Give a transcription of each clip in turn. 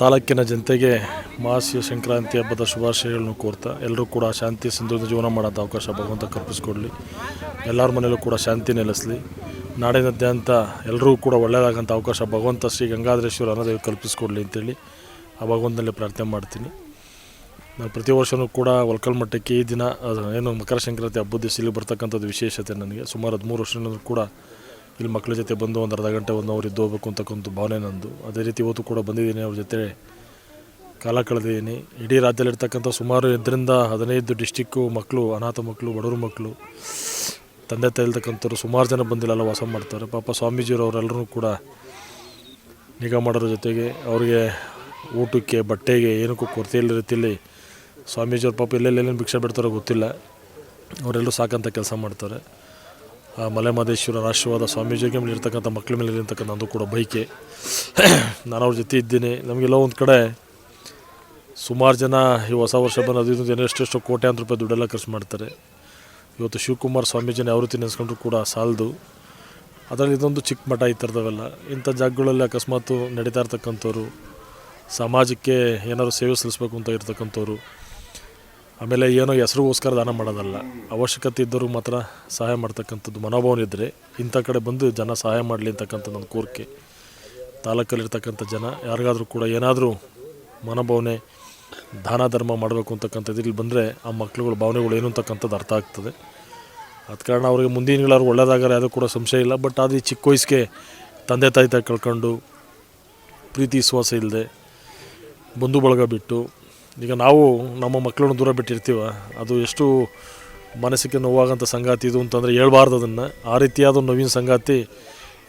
ತಾಲೂಕಿನ ಜನತೆಗೆ ಮಹಾಶಿವ ಸಂಕ್ರಾಂತಿ ಹಬ್ಬದ ಶುಭಾಶಯಗಳನ್ನು ಕೋರ್ತಾ ಎಲ್ಲರೂ ಕೂಡ ಶಾಂತಿ ಸಂತೋಷದ ಜೀವನ ಮಾಡೋಂಥ ಅವಕಾಶ ಭಗವಂತ ಕಲ್ಪಿಸ್ಕೊಡ್ಲಿ. ಎಲ್ಲರ ಮನೆಯಲ್ಲೂ ಕೂಡ ಶಾಂತಿ ನೆಲೆಸಲಿ. ನಾಡಿನಾದ್ಯಂತ ಎಲ್ಲರೂ ಕೂಡ ಒಳ್ಳೆಯದಾಗಂಥ ಅವಕಾಶ ಭಗವಂತ ಶ್ರೀ ಗಂಗಾಧರೇಶ್ವರ ಅನ್ನೋದೇವಿ ಕಲ್ಪಿಸ್ಕೊಡ್ಲಿ ಅಂತೇಳಿ ಆ ಭಗವಂತನಲ್ಲಿ ಪ್ರಾರ್ಥನೆ ಮಾಡ್ತೀನಿ. ನಾನು ಪ್ರತಿ ವರ್ಷವೂ ಕೂಡ ಒಲ್ಕಲ್ ಮಠಕ್ಕೆ ಈ ದಿನ ಏನು ಮಕರ ಸಂಕ್ರಾಂತಿ ಹಬ್ಬದ ದಿವಸ ಇಲ್ಲಿ ಬರ್ತಕ್ಕಂಥದ್ದು ವಿಶೇಷತೆ ನನಗೆ. ಸುಮಾರು ಹದಿಮೂರು ವರ್ಷದಿಂದ ಕೂಡ ಇಲ್ಲಿ ಮಕ್ಕಳ ಜೊತೆ ಬಂದು ಒಂದು ಅರ್ಧ ಗಂಟೆ ಒಂದು ಅವ್ರು ಇದ್ದು ಹೋಗ್ಬೇಕು ಅಂತಕ್ಕಂಥ ಭಾವನೆ ನಂದು. ಅದೇ ರೀತಿ ಇವತ್ತು ಕೂಡ ಬಂದಿದ್ದೀನಿ ಅವ್ರ ಜೊತೆ. ಕಾಲ ಕಳೆದಿದ್ದೀನಿ. ಇಡೀ ರಾಜ್ಯದಲ್ಲಿರ್ತಕ್ಕಂಥ ಸುಮಾರು ಇದರಿಂದ ಹದಿನೈದು ಡಿಸ್ಟಿಕ್ಕು ಮಕ್ಕಳು ಅನಾಥ ಮಕ್ಕಳು ಬಡವ್ರ ಮಕ್ಕಳು ತಂದೆ ತಾಯಿ ಇಲ್ತಕ್ಕಂಥವ್ರು ಸುಮಾರು ಜನ ಬಂದಿಲ್ಲ ವಾಸ ಮಾಡ್ತಾರೆ. ಪಾಪ ಸ್ವಾಮೀಜಿಯವರು ಅವರೆಲ್ಲರೂ ಕೂಡ ನಿಗಾ ಮಾಡೋರ ಜೊತೆಗೆ ಅವರಿಗೆ ಊಟಕ್ಕೆ, ಬಟ್ಟೆಗೆ ಏನಕ್ಕೂ ಕೊರತೆ ಇಲ್ಲ ರೀತಿಯಲ್ಲಿ ಸ್ವಾಮೀಜಿಯವ್ರ ಪಾಪ ಎಲ್ಲೆಲ್ಲೇನು ಭಿಕ್ಷೆ ಬಿಡ್ತಾರೋ ಗೊತ್ತಿಲ್ಲ. ಅವರೆಲ್ಲರೂ ಸಾಕಂತ ಕೆಲಸ ಮಾಡ್ತಾರೆ. ಆ ಮಲೆ ಮಹದೇಶ್ವರ ರಾಷ್ಟ್ರವಾದ ಸ್ವಾಮೀಜಿಗೆ ಮೇಲೆ ಇರ್ತಕ್ಕಂಥ ಮಕ್ಕಳ ಮೇಲೆ ಇರ್ತಕ್ಕಂಥ ನಂದು ಕೂಡ ಬೈಕೆ. ನಾನು ಅವ್ರ ಜೊತೆ ಇದ್ದೀನಿ. ನಮಗೆಲ್ಲ ಒಂದು ಕಡೆ ಸುಮಾರು ಜನ ಈ ಹೊಸ ವರ್ಷ ಬಂದು ಇದು ಜನ ಎಷ್ಟೆಷ್ಟು ಕೋಟ್ಯಾಂತರ ರೂಪಾಯಿ ದುಡ್ಡೆಲ್ಲ ಖರ್ಚು ಮಾಡ್ತಾರೆ. ಇವತ್ತು ಶಿವಕುಮಾರ್ ಸ್ವಾಮೀಜಿನ ಯಾವ ರೀತಿ ನೆನೆಸ್ಕೊಂಡ್ರು ಕೂಡ ಸಾಲದು. ಅದರಲ್ಲಿ ಇದೊಂದು ಚಿಕ್ಕ ಮಠ ಈ ಥರದವೆಲ್ಲ. ಇಂಥ ಜಾಗಗಳಲ್ಲಿ ಅಕಸ್ಮಾತು ನಡೀತಾ ಇರ್ತಕ್ಕಂಥವ್ರು, ಸಮಾಜಕ್ಕೆ ಏನಾದ್ರು ಸೇವೆ ಸಲ್ಲಿಸ್ಬೇಕು ಅಂತ ಇರ್ತಕ್ಕಂಥವ್ರು ಆಮೇಲೆ ಏನೋ ಹೆಸರಿಗೋಸ್ಕರ ದಾನ ಮಾಡೋದಲ್ಲ. ಅವಶ್ಯಕತೆ ಇದ್ದರೂ ಮಾತ್ರ ಸಹಾಯ ಮಾಡ್ತಕ್ಕಂಥದ್ದು ಮನೋಭಾವನೆ ಇದ್ದರೆ ಇಂಥ ಕಡೆ ಬಂದು ಜನ ಸಹಾಯ ಮಾಡಲಿ ಅಂತಕ್ಕಂಥ ನನ್ನ ಕೋರಿಕೆ. ತಾಲೂಕಲ್ಲಿರ್ತಕ್ಕಂಥ ಜನ, ಯಾರಿಗಾದರೂ ಕೂಡ ಏನಾದರೂ ಮನೋಭಾವನೆ, ದಾನ ಧರ್ಮ ಮಾಡಬೇಕು ಅಂತಕ್ಕಂಥದ್ದು ಇಲ್ಲಿ ಬಂದರೆ ಆ ಮಕ್ಳುಗಳ ಭಾವನೆಗಳು ಏನು ಅಂತಕ್ಕಂಥದ್ದು ಅರ್ಥ ಆಗ್ತದೆ. ಅದ ಕಾರಣ ಅವರಿಗೆ ಮುಂದಿನ ದಿನಗಳವ್ರು ಒಳ್ಳೇದಾಗಾರೆ ಯಾವುದೂ ಕೂಡ ಸಂಶಯ ಇಲ್ಲ. ಬಟ್ ಅದು ಚಿಕ್ಕ ವಯಸ್ಸಿಗೆ ತಂದೆ ತಾಯಿ ತಾಯಿ ಕಳ್ಕೊಂಡು ಪ್ರೀತಿ ವಿಶ್ವಾಸ ಇಲ್ಲದೆ ಬಂಧು ಬಳಗ ಬಿಟ್ಟು ಈಗ ನಾವು ನಮ್ಮ ಮಕ್ಕಳನ್ನು ದೂರ ಬಿಟ್ಟಿರ್ತೀವ, ಅದು ಎಷ್ಟು ಮನಸ್ಸಿಗೆ ನೋವಾಗಂಥ ಸಂಗಾತಿ ಇದು ಅಂತಂದರೆ ಹೇಳ್ಬಾರ್ದು ಅದನ್ನು. ಆ ರೀತಿಯಾದ ನವೀನ ಸಂಗಾತಿ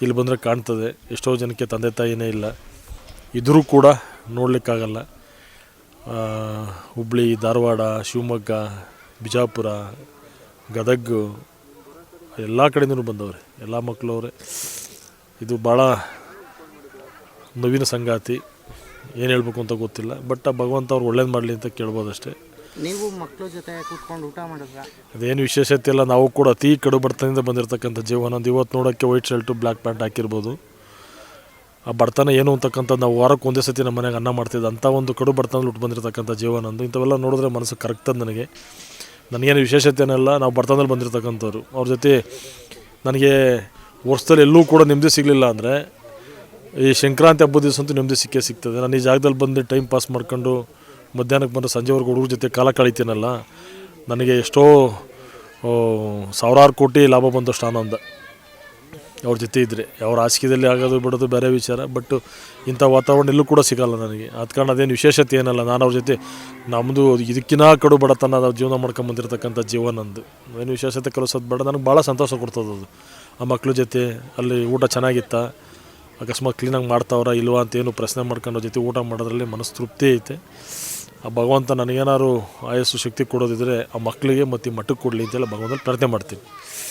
ಇಲ್ಲಿ ಬಂದರೆ ಕಾಣ್ತದೆ. ಎಷ್ಟೋ ಜನಕ್ಕೆ ತಂದೆ ತಾಯಿನೇ ಇಲ್ಲ. ಇದ್ರೂ ಕೂಡ ನೋಡಲಿಕ್ಕಾಗಲ್ಲ. ಹುಬ್ಬಳ್ಳಿ ಧಾರವಾಡ, ಶಿವಮೊಗ್ಗ, ಬಿಜಾಪುರ, ಗದಗ, ಎಲ್ಲ ಕಡೆಯಿಂದನೂ ಬಂದವ್ರೆ. ಎಲ್ಲ ಮಕ್ಕಳು ಅವರೇ ಇದು ಭಾಳ ನವೀನ ಸಂಗಾತಿ. ಏನು ಹೇಳ್ಬೇಕು ಅಂತ ಗೊತ್ತಿಲ್ಲ. ಬಟ್ ಆ ಭಗವಂತ ಅವ್ರು ಒಳ್ಳೇದು ಮಾಡಲಿ ಅಂತ ಕೇಳ್ಬೋದು ಅಷ್ಟೇ ನೀವು ಮಕ್ಕಳ ಜೊತೆ ಕೂತ್ಕೊಂಡು ಊಟ ಮಾಡಿದ್ರ? ಅದೇನು ವಿಶೇಷತೆ ಇಲ್ಲ. ನಾವು ಕೂಡ ಅತಿ ಕಡು ಬಡತನದಿಂದ ಬಂದಿರತಕ್ಕಂಥ ಜೀವನ. ಒಂದು ಇವತ್ತು ನೋಡೋಕ್ಕೆ ವೈಟ್ ಶರ್ಟು ಬ್ಲ್ಯಾಕ್ ಪ್ಯಾಂಟ್ ಹಾಕಿರ್ಬೋದು. ಆ ಬಡತನ ಏನು ಅಂತಕ್ಕಂಥದ್ದು ನಾವು ವಾರಕ್ಕೆ ಒಂದೇ ಸತಿ ನಮ್ಮ ಮನೆಗೆ ಅನ್ನ ಮಾಡ್ತಿದ್ದೆ. ಅಂಥ ಒಂದು ಕಡು ಬಡತನದಲ್ಲಿ ಹುಟ್ಟು ಬಂದಿರತಕ್ಕಂಥ ಜೀವನ ಅಂದು. ಇಂಥವೆಲ್ಲ ನೋಡಿದ್ರೆ ಮನಸ್ಸು ಕರಗ್ತದೆ ನನಗೆ. ನನಗೇನು ವಿಶೇಷತೆ ಏನಲ್ಲ ನಾವು ಬಡತನದಲ್ಲಿ ಬಂದಿರತಕ್ಕಂಥವ್ರು. ಅವ್ರ ಜೊತೆ ನನಗೆ ವರ್ಷದಲ್ಲಿ ಎಲ್ಲೂ ಕೂಡ ನೆಮ್ಮದಿ ಸಿಗಲಿಲ್ಲ ಅಂದರೆ ಈ ಸಂಕ್ರಾಂತಿ ಹಬ್ಬದ ದಿವಸ ಅಂತೂ ನೆಮ್ಮದಿ ಸಿಕ್ಕೇ ಸಿಗ್ತದೆ. ನಾನು ಈ ಜಾಗದಲ್ಲಿ ಬಂದು ಟೈಮ್ ಪಾಸ್ ಮಾಡ್ಕೊಂಡು ಮಧ್ಯಾಹ್ನಕ್ಕೆ ಬಂದು ಸಂಜೆವರೆಗೂ ಹುಡುಗರ ಜೊತೆ ಕಾಲ ಕಳಿತೀನಲ್ಲ, ನನಗೆ ಎಷ್ಟೋ ಸಾವಿರಾರು ಕೋಟಿ ಲಾಭ ಬಂದಷ್ಟು ಆನಂದ ಅವ್ರ ಜೊತೆ ಇದ್ದರೆ ಅವ್ರ ಹಾಸಿಗೆದಲ್ಲಿ ಆಗೋದು ಬಿಡೋದು ಬೇರೆ ವಿಚಾರ ಬಟ್ ಇಂಥ ವಾತಾವರಣ ಎಲ್ಲೂ ಕೂಡ ಸಿಗಲ್ಲ ನನಗೆ. ಆದ ಕಾರಣ ಅದೇನು ವಿಶೇಷತೆ ಏನಲ್ಲ, ನಾನು ಅವ್ರ ಜೊತೆ ನಮ್ಮದು ಇದಕ್ಕಿಂತ ಕಡು ಬಡತನ ನಾವು ಜೀವನ ಮಾಡ್ಕೊಂಬಂದಿರತಕ್ಕಂಥ ಜೀವನ ನಂದು ಏನು ವಿಶೇಷತೆ ಕಲಿಸೋದು ಬೇಡ, ನನಗೆ ಭಾಳ ಸಂತೋಷ ಕೊಡ್ತದೆ ಅದು. ಆ ಮಕ್ಳ ಜೊತೆ, ಅಲ್ಲಿ ಊಟ ಚೆನ್ನಾಗಿತ್ತ? ಅಕಸ್ಮಾತ್ ಕ್ಲೀನಾಗಿ ಮಾಡ್ತಾವ್ರ ಇಲ್ವಾ ಅಂತ ಏನು ಪ್ರಶ್ನೆ ಮಾಡ್ಕೊಂಡು ಜೊತೆ ಊಟ ಮಾಡೋದ್ರಲ್ಲಿ ಮನಸ್ಸು ತೃಪ್ತಿ ಐತೆ. ಆ ಭಗವಂತ ನನಗೇನಾದ್ರು ಆಯಸ್ಸು ಶಕ್ತಿ ಕೊಡೋದಿದ್ರೆ ಆ ಮಕ್ಕಳಿಗೆ ಮತ್ತು ಈ ಮಟ್ಟಕ್ಕೆ ಕೊಡಲಿ ಅಂತೆಲ್ಲ ಭಗವಂತನ ಪ್ರಾರ್ಥನೆ ಮಾಡ್ತೀನಿ.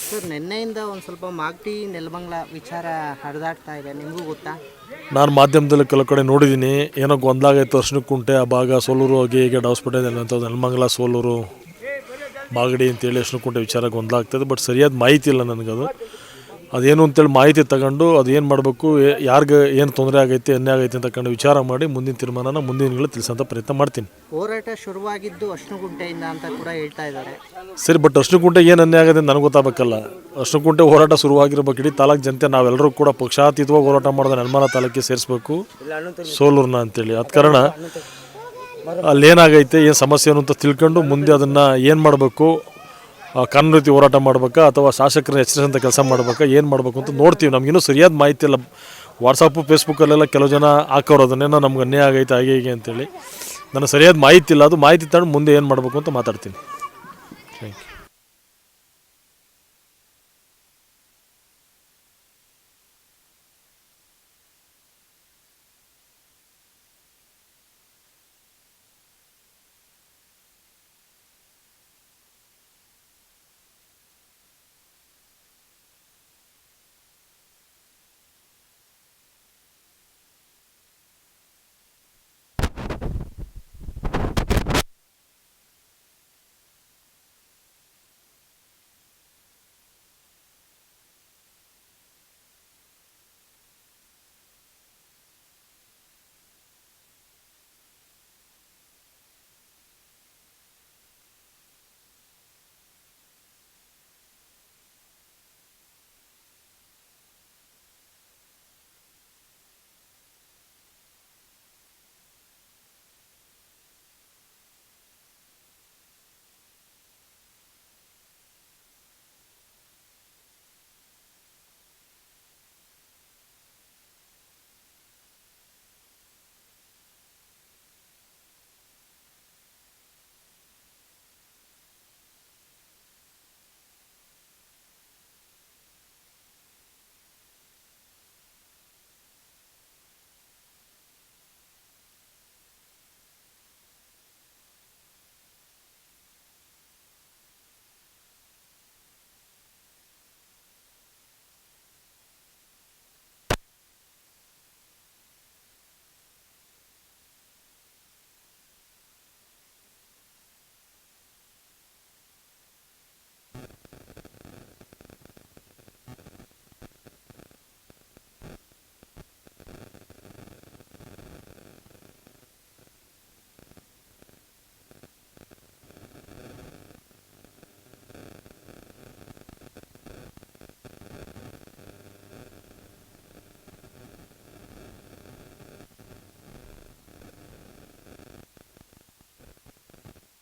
ಸರ್ ನಿನ್ನೆಯಿಂದ ಒಂದು ಸ್ವಲ್ಪ ಮಾಗಡಿ ನೆಲಮಂಗ್ಲ ವಿಚಾರ ಹರಿದಾಡ್ತಾ ಇದೆ. ನಿಮಗೂ ಗೊತ್ತಾ? ನಾನು ಮಾಧ್ಯಮದಲ್ಲಿ ಕೆಲವು ಕಡೆ ನೋಡಿದ್ದೀನಿ ಏನೋ ಗೊಂದಲಾಗೈತೆ ಅರ್ಶಿನಕುಂಟೆ ಆ ಭಾಗ ಸೋಲೂರು ಹೋಗಿ ಈಗ ಹಾಸ್ಪಿಟಲ್ ಅಂಥದ್ದು ನೆಲಮಂಗ್ಲ ಸೋಲೂರು ಮಾಗಡಿ ಅಂತೇಳಿ ಅರ್ಶಿನಕುಂಟೆ ವಿಚಾರ ಗೊಂದಲ ಆಗ್ತದೆ ಬಟ್ ಸರಿಯಾದ ಮಾಹಿತಿ ಇಲ್ಲ ನನಗದು. ಅದೇನು ಅಂತೇಳಿ ಮಾಹಿತಿ ತಗೊಂಡು ಅದು ಏನು ಮಾಡಬೇಕು ಯಾರಿಗೆ ಏನು ತೊಂದರೆ ಆಗೈತೆ ಅನ್ಯ ಆಗೈತೆ ಅಂತ ಕಂಡು ವಿಚಾರ ಮಾಡಿ ಮುಂದಿನ ತೀರ್ಮಾನನ ಮುಂದಿನ ತಿಳಿಸೋಂಥ ಪ್ರಯತ್ನ ಮಾಡ್ತೀನಿ. ಹೋರಾಟ ಶುರುವಾಗಿದ್ದು ಅಶ್ನುಗುಂಟೆಯಿಂದ ಅಂತ ಕೂಡ ಹೇಳ್ತಾ ಇದ್ದಾರೆ. ಸರಿ ಬಟ್ ಅರ್ಶಿನಕುಂಟೆ ಏನು ಅನ್ಯ ಆಗಿದೆ ನನಗೆ ಗೊತ್ತಾಗಬೇಕಲ್ಲ. ಅರ್ಶಿನಕುಂಟೆ ಹೋರಾಟ ಶುರುವಾಗಿರ್ಬೇಕು ಇಡೀ ತಾಲೂಕು ಜನತೆ ನಾವೆಲ್ಲರೂ ಕೂಡ ಪಕ್ಷಾತೀತವಾಗಿ ಹೋರಾಟ ಮಾಡೋದು ನೆಲಮಲ ತಾಲೂಕಿಗೆ ಸೇರಿಸ್ಬೇಕು. ಸೋಲೂರ್ನ ಅಂತೇಳಿ. ಅದ ಕಾರಣ ಅಲ್ಲೇನಾಗೈತೆ ಏನು ಸಮಸ್ಯೆ ಏನು ಅಂತ ತಿಳ್ಕೊಂಡು ಮುಂದೆ ಅದನ್ನು ಏನು ಮಾಡಬೇಕು ಕಾನೂನು ಹೋರಾಟ ಮಾಡ್ಬೇಕಾ ಅಥವಾ ಶಾಸಕರನ್ನ ಎಚ್ಚರಿಸಂತ ಕೆಲಸ ಮಾಡ್ಬೇಕಾ, ಏನು ಮಾಡಬೇಕು ಅಂತ ನೋಡ್ತೀವಿ. ನಮಗಿನ್ನೂ ಸರಿಯಾದ ಮಾಹಿತಿ ಇಲ್ಲ. ವಾಟ್ಸಪ್ಪು ಫೇಸ್ಬುಕ್ಕಲ್ಲೆಲ್ಲ ಕೆಲವು ಜನ ಹಾಕೋರು, ಅದನ್ನೇನೋ ನಮ್ಗೆ ಅನ್ಯಾಯ ಆಗೈತೆ, ಹಾಗೆ ಹೀಗೆ ಅಂತೇಳಿ. ನನಗೆ ಸರಿಯಾದ ಮಾಹಿತಿ ಇಲ್ಲ. ಅದು ಮಾಹಿತಿ ತಗೊಂಡು ಮುಂದೆ ಏನು ಮಾಡಬೇಕು ಅಂತ ಮಾತಾಡ್ತೀನಿ. Thank you